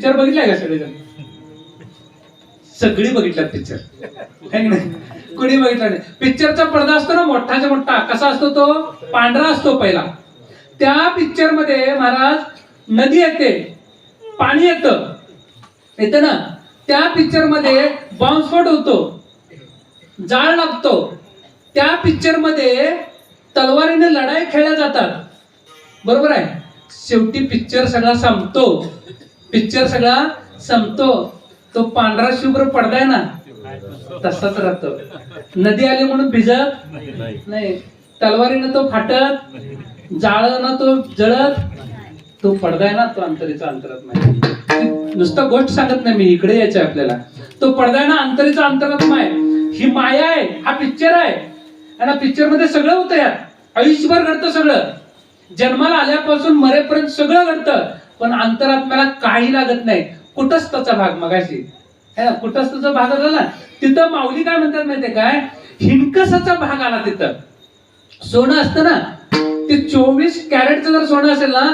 Picture बघितलाय का सगळेजण? सगळी बघितल्यात पिक्चर नाही? कुणी बघितला नाही? पिक्चरचा पडदा असतो ना मोठाच्या मोठा. कसा असतो तो? पांढरा असतो पहिला. त्या पिक्चरमध्ये महाराज नदी येते. पाणी येतं. येतं ना? त्या पिक्चरमध्ये बॉम्बस्फोट होतो. जाळ लागतो. त्या पिक्चरमध्ये तलवारीने लढाई खेळल्या जातात. बरोबर आहे? शेवटी पिक्चर सगळा संपतो. पिक्चर सगळा संपतो. तो पांढरा शुभ्र पडदा आहे ना तसाच राहतो. नदी आली म्हणून भिजत नाही. तलवारीनं तो फाटत जाळं तो जळत तो पडदा आहे ना तो अंतरीचा अंतरात नाही नुसतं गोष्ट सांगत नाही मी इकडे यायचं आपल्याला. तो पडदा आहे ना अंतरीचा अंतरात्मा आहे ही माया आहे हा पिक्चर आहे. आणि पिक्चरमध्ये सगळं होतं यात. आयुष्यभर घडतं सगळं. जन्माला आल्यापासून मरेपर्यंत सगळं घडतं. पण अंतरात्म्याला काही लागत नाही. कुटस्थचा भाग मगाशी. है ना कुटस्थचा भाग आला तिथं माऊली काय म्हणतात माहितीये काय? हिंकसाचा भाग आला तिथं. सोनं असतं ना ते चोवीस कॅरेटचं जर सोनं असेल ना